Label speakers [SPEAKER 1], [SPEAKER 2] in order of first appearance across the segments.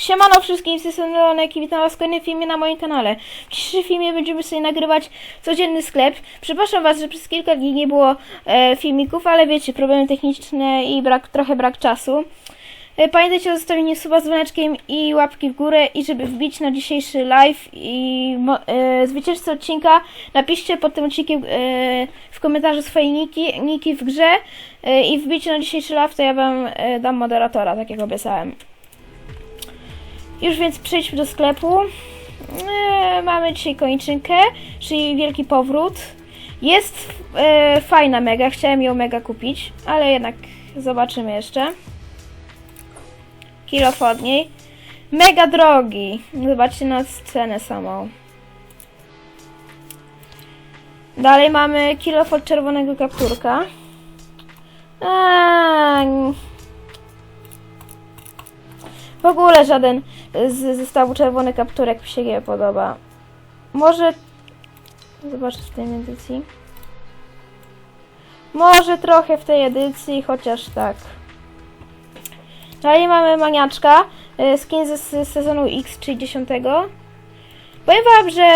[SPEAKER 1] Siemano wszystkim, z tej strony i witam was w kolejnym filmie na moim kanale. W dzisiejszym filmie będziemy sobie nagrywać codzienny sklep. Przepraszam was, że przez kilka dni nie było e, filmików, ale wiecie, problemy techniczne i brak, trochę brak czasu. E, pamiętajcie o zostawieniu suba z dzwoneczkiem i łapki w górę i żeby wbić na dzisiejszy live i e, zwycięzcę odcinka napiszcie pod tym odcinkiem e, w komentarzu swoje niki, niki w grze e, i wbicie na dzisiejszy live to ja wam e, dam moderatora, tak jak obiecałem. Już więc przejdźmy do sklepu. E, mamy dzisiaj kończynkę, czyli wielki powrót. Jest e, fajna mega, chciałem ją mega kupić, ale jednak zobaczymy jeszcze. Kilo od niej. Mega drogi. Zobaczcie na cenę samą. Dalej mamy kilo od czerwonego kapturka. Eee, w ogóle żaden z zestawu czerwony kapturek mi się nie podoba. Może... Zobaczę w tej edycji. Może trochę w tej edycji, chociaż tak. Dalej mamy maniaczka. y, Skin ze z sezonu X, czyli 10. Powiem wam, że...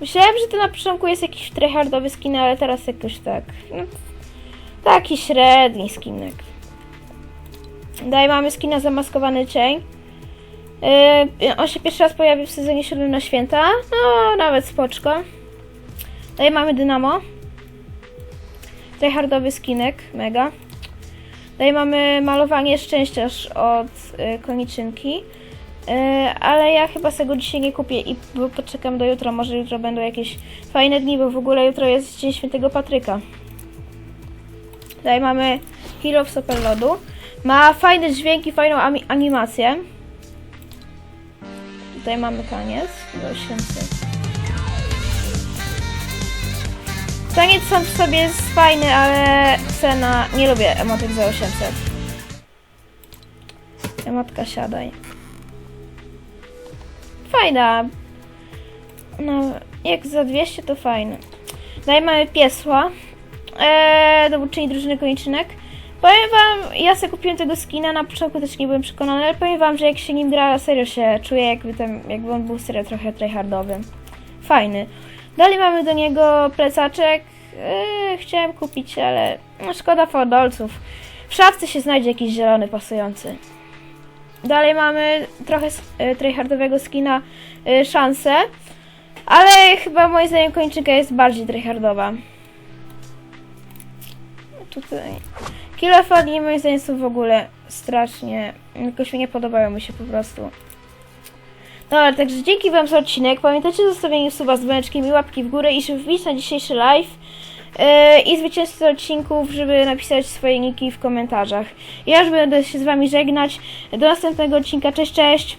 [SPEAKER 1] Myślałem, że to na początku jest jakiś tryhardowy skin, ale teraz jakoś tak... No, taki średni skinek. Dalej mamy skina zamaskowany cień. Yy, on się pierwszy raz pojawił w sezonie 7 na święta. No, nawet spoczko. Dalej mamy Dynamo. Tutaj hardowy skinek, mega. Dalej mamy malowanie szczęściarz od y, koniczynki. Yy, ale ja chyba tego dzisiaj nie kupię i poczekam do jutra. Może jutro będą jakieś fajne dni, bo w ogóle jutro jest Dzień Świętego Patryka. Tutaj mamy Hero w Super Lodu. Ma fajne dźwięki, fajną animację. Tutaj mamy taniec do 800. Taniec sam w sobie jest fajny, ale cena... Nie lubię emotek za 800. Emotka siadaj. Fajna. No, jak za 200 to fajne. Dalej mamy piesła. Eee, dowódczyni drużyny koniczynek. Powiem wam, ja sobie kupiłem tego skina, na początku też nie byłem przekonany, ale powiem wam, że jak się nim gra, serio się czuję jakby, tam, jakby on był serio trochę tryhardowy. Fajny. Dalej mamy do niego plecaczek. Yy, chciałem kupić, ale no, szkoda fordolców. W szafce się znajdzie jakiś zielony pasujący. Dalej mamy trochę yy, tryhardowego skina yy, szansę, ale chyba moim zdaniem kończynka jest bardziej tryhardowa. Tutaj Kilo fali moim zdaniem są w ogóle strasznie, jakoś mi nie podobają mi się po prostu. Dobra, także dzięki wam za odcinek. Pamiętajcie o zostawieniu suba z dzwoneczkiem i łapki w górę i żeby wbić na dzisiejszy live. Yy, I zwycięzcy odcinków, żeby napisać swoje niki w komentarzach. Ja już będę się z wami żegnać. Do następnego odcinka. Cześć, cześć!